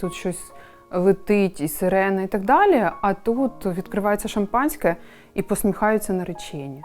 тут щось летить, і сирена, і так далі. А тут відкривається шампанське і посміхаються наречені.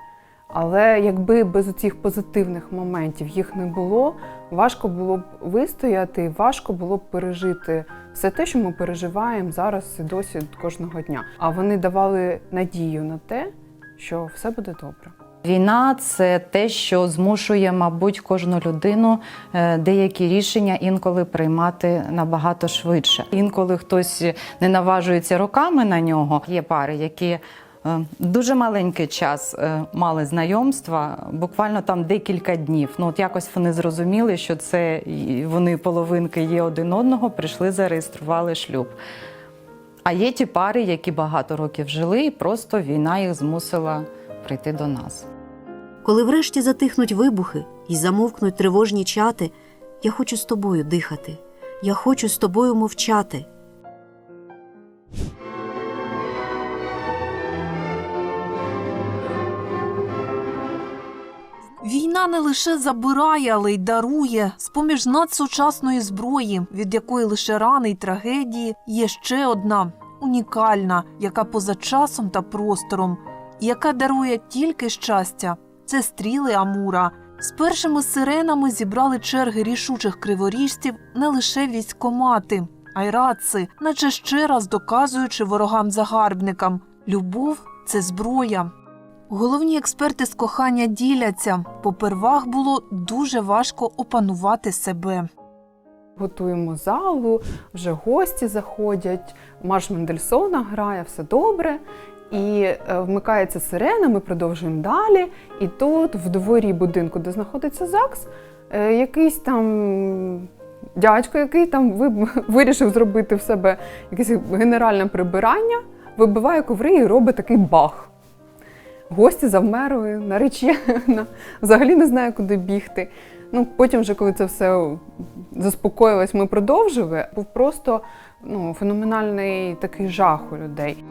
Але якби без цих позитивних моментів їх не було, важко було б вистояти, важко було б пережити все те, що ми переживаємо зараз і досі кожного дня. А вони давали надію на те, що все буде добре. Війна це те, що змушує, мабуть, кожну людину е, деякі рішення інколи приймати набагато швидше. Інколи хтось не наважується роками на нього. Є пари, які е, дуже маленький час е, мали знайомства, буквально там декілька днів. Ну от якось вони зрозуміли, що це вони половинки є один одного, прийшли, зареєстрували шлюб. А є ті пари, які багато років жили, і просто війна їх змусила прийти до нас. Коли врешті затихнуть вибухи і замовкнуть тривожні чати, я хочу з тобою дихати, я хочу з тобою мовчати. Війна не лише забирає, але й дарує. З-поміж надсучасної зброї, від якої лише рани й трагедії, є ще одна унікальна, яка поза часом та простором, і яка дарує тільки щастя. Це стріли Амура. З першими сиренами зібрали черги рішучих криворіжців не лише військомати, а й раци, наче ще раз доказуючи ворогам-загарбникам: любов це зброя. Головні експерти з кохання діляться. Попервах було дуже важко опанувати себе. Готуємо залу, вже гості заходять, марш Мендельсона грає, все добре. І е, вмикається сирена, ми продовжуємо далі. І тут, в дворі будинку, де знаходиться ЗАГС, е, якийсь там дядько, який там вирішив зробити в себе якесь генеральне прибирання, вибиває коври і робить такий бах. Гості завмерли, наречена, взагалі не знає, куди бігти. Ну, потім, вже, коли це все заспокоїлось, ми продовжили. Був просто ну, феноменальний такий жах у людей.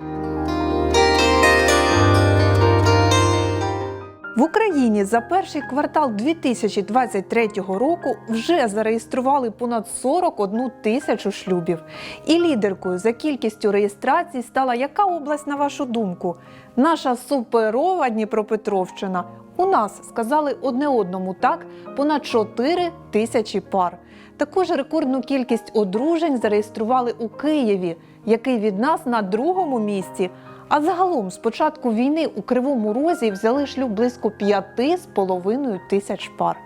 Україні за перший квартал 2023 року вже зареєстрували понад 41 тисячу шлюбів. І лідеркою за кількістю реєстрацій стала яка область, на вашу думку? Наша суперова Дніпропетровщина. У нас сказали одне одному так понад 4 тисячі пар. Також рекордну кількість одружень зареєстрували у Києві, який від нас на другому місці. А загалом з початку війни у Кривому Розі взяли шлюб близько п'яти з половиною тисяч пар.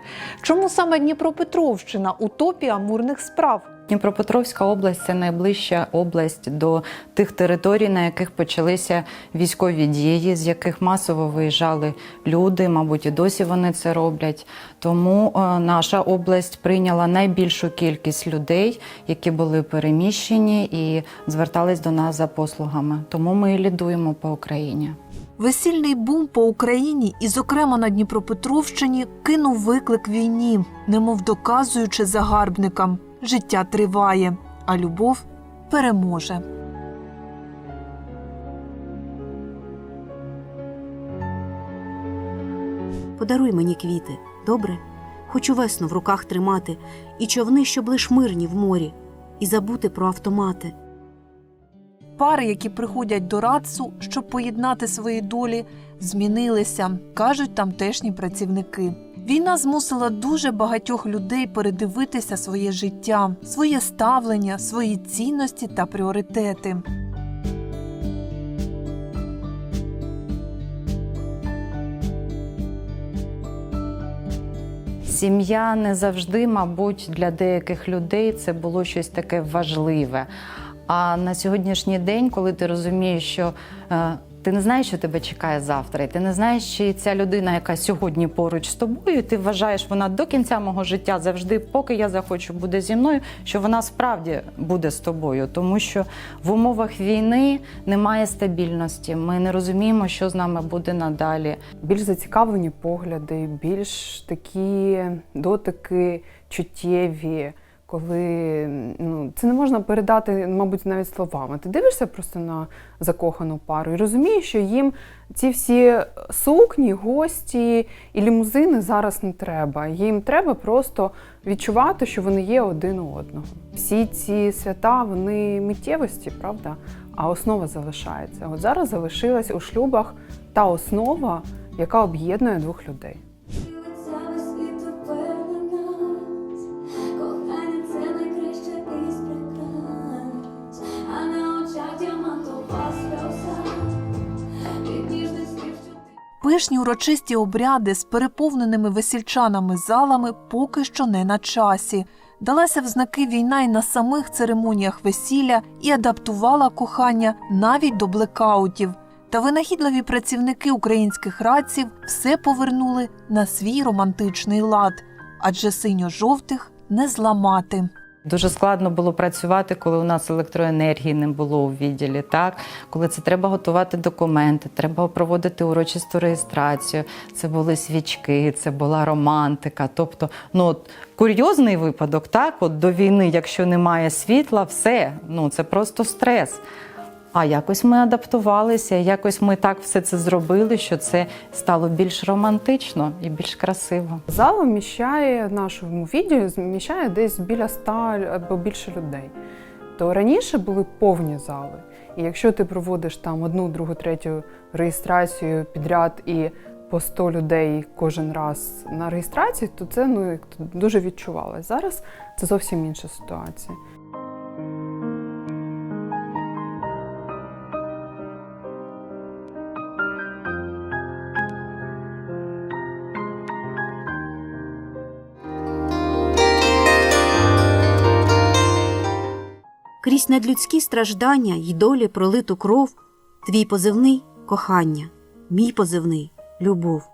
Чому саме Дніпропетровщина у топі амурних справ? Дніпропетровська область це найближча область до тих територій, на яких почалися військові дії, з яких масово виїжджали люди. Мабуть, і досі вони це роблять. Тому е, наша область прийняла найбільшу кількість людей, які були переміщені і звертались до нас за послугами. Тому ми і лідуємо по Україні. Весільний бум по Україні і, зокрема, на Дніпропетровщині кинув виклик війні, немов доказуючи загарбникам, життя триває, а любов переможе. Подаруй мені квіти, добре? Хочу весну в руках тримати, і човни, щоб лиш мирні в морі, і забути про автомати. Пари, які приходять до Рацу, щоб поєднати свої долі, змінилися, кажуть тамтешні працівники. Війна змусила дуже багатьох людей передивитися своє життя, своє ставлення, свої цінності та пріоритети. Сім'я не завжди, мабуть, для деяких людей це було щось таке важливе. А на сьогоднішній день, коли ти розумієш, що е, ти не знаєш, що тебе чекає завтра, і ти не знаєш, чи ця людина, яка сьогодні поруч з тобою, ти вважаєш, вона до кінця мого життя завжди, поки я захочу, буде зі мною, що вона справді буде з тобою. Тому що в умовах війни немає стабільності. Ми не розуміємо, що з нами буде надалі. Більш зацікавлені погляди, більш такі дотики чуттєві, коли ну, це не можна передати, мабуть, навіть словами. Ти дивишся просто на закохану пару і розумієш, що їм ці всі сукні, гості і лімузини зараз не треба. Їм треба просто відчувати, що вони є один у одного. Всі ці свята, вони миттєвості, правда? А основа залишається. От зараз залишилась у шлюбах та основа, яка об'єднує двох людей. Пишні урочисті обряди з переповненими весільчанами залами поки що не на часі. Далася в знаки війна й на самих церемоніях весілля і адаптувала кохання навіть до блекаутів. Та винахідливі працівники українських радців все повернули на свій романтичний лад, адже синьо-жовтих не зламати. Дуже складно було працювати, коли у нас електроенергії не було у відділі. Так, коли це треба готувати документи, треба проводити урочисту реєстрацію. Це були свічки, це була романтика. Тобто, ну от, курйозний випадок, так, от до війни, якщо немає світла, все ну це просто стрес. А якось ми адаптувалися, якось ми так все це зробили, що це стало більш романтично і більш красиво. Зала вміщає нашому відео вміщає десь біля ста або більше людей. То раніше були повні зали. І якщо ти проводиш там одну, другу, третю реєстрацію підряд і по 100 людей кожен раз на реєстрації, то це ну дуже відчувалось. Зараз це зовсім інша ситуація. Крізь надлюдські страждання й долі пролиту кров, твій позивний кохання, мій позивний любов.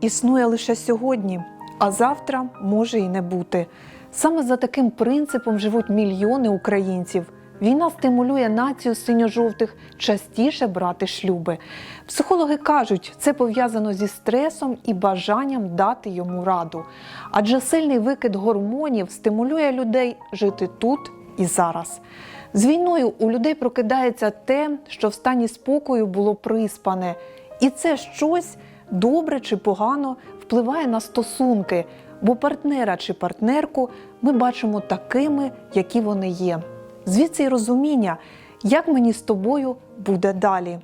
існує лише сьогодні, а завтра може і не бути. Саме за таким принципом живуть мільйони українців. Війна стимулює націю синьо-жовтих частіше брати шлюби. Психологи кажуть, це пов'язано зі стресом і бажанням дати йому раду. Адже сильний викид гормонів стимулює людей жити тут і зараз. З війною у людей прокидається те, що в стані спокою було приспане, і це щось добре чи погано впливає на стосунки, бо партнера чи партнерку ми бачимо такими, які вони є. Звідси й розуміння, як мені з тобою буде далі.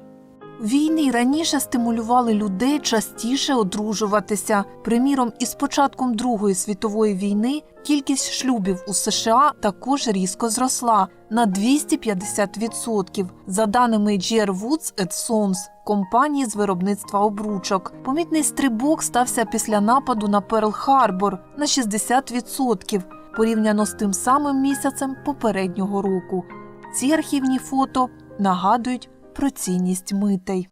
Війни раніше стимулювали людей частіше одружуватися. Приміром, із початком Другої світової війни кількість шлюбів у США також різко зросла на 250%. За даними GR Woods Sons, компанії з виробництва обручок. Помітний стрибок стався після нападу на Перл-Харбор на 60% порівняно з тим самим місяцем попереднього року. Ці архівні фото нагадують про цінність митей.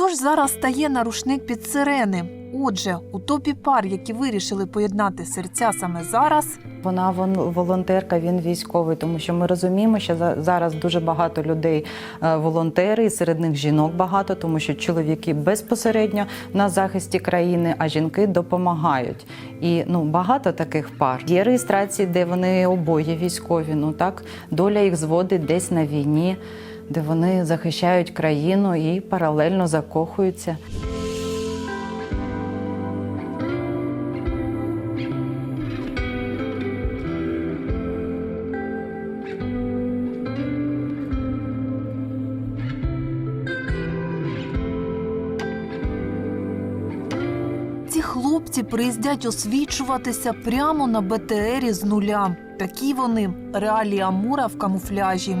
Хто ж зараз стає на рушник під сирени? Отже, у топі пар, які вирішили поєднати серця саме зараз, Вона волонтерка, він військовий, тому що ми розуміємо, що зараз дуже багато людей е, волонтери, і серед них жінок багато, тому що чоловіки безпосередньо на захисті країни, а жінки допомагають. І ну багато таких пар. Є реєстрації, де вони обоє військові. Ну так доля їх зводить десь на війні, де вони захищають країну і паралельно закохуються. ці хлопці приїздять освічуватися прямо на БТРі з нуля. Такі вони реалії Амура в камуфляжі.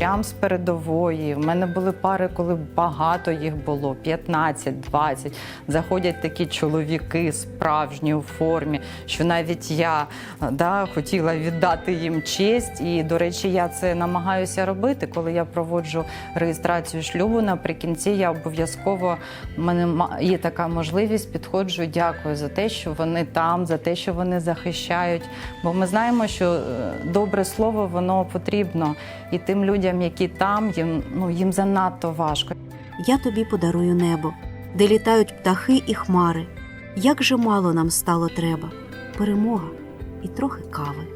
Прямо з передової. В мене були пари, коли багато їх було 15, 20. Заходять такі чоловіки справжні у формі, що навіть я да, хотіла віддати їм честь. І, до речі, я це намагаюся робити, коли я проводжу реєстрацію шлюбу. Наприкінці я обов'язково мене є така можливість. Підходжу, дякую за те, що вони там, за те, що вони захищають. Бо ми знаємо, що е, добре слово воно потрібно і тим людям, які там, їм ну їм занадто важко. Я тобі подарую небо, де літають птахи і хмари. Як же мало нам стало треба перемога і трохи кави.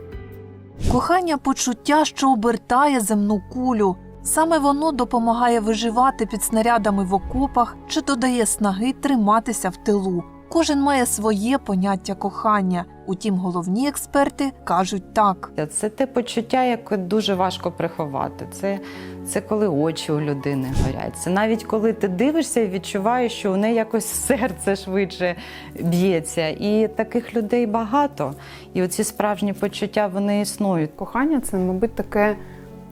Кохання почуття, що обертає земну кулю. Саме воно допомагає виживати під снарядами в окопах чи додає снаги триматися в тилу. Кожен має своє поняття кохання. Утім, головні експерти кажуть так. Це те почуття, яке дуже важко приховати. Це, це коли очі у людини горять. Це навіть коли ти дивишся і відчуваєш, що у неї якось серце швидше б'ється. І таких людей багато. І оці справжні почуття вони існують. Кохання це, мабуть, таке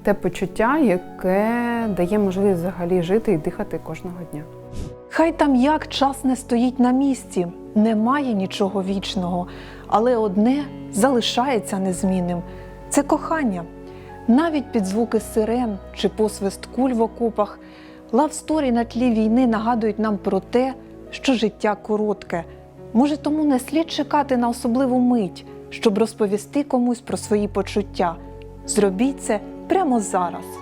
те почуття, яке дає можливість взагалі жити і дихати кожного дня. Хай там як час не стоїть на місці, немає нічого вічного, але одне залишається незмінним це кохання. Навіть під звуки сирен чи посвист куль в окопах, лавсторі на тлі війни нагадують нам про те, що життя коротке. Може, тому не слід чекати на особливу мить, щоб розповісти комусь про свої почуття. Зробіть це прямо зараз.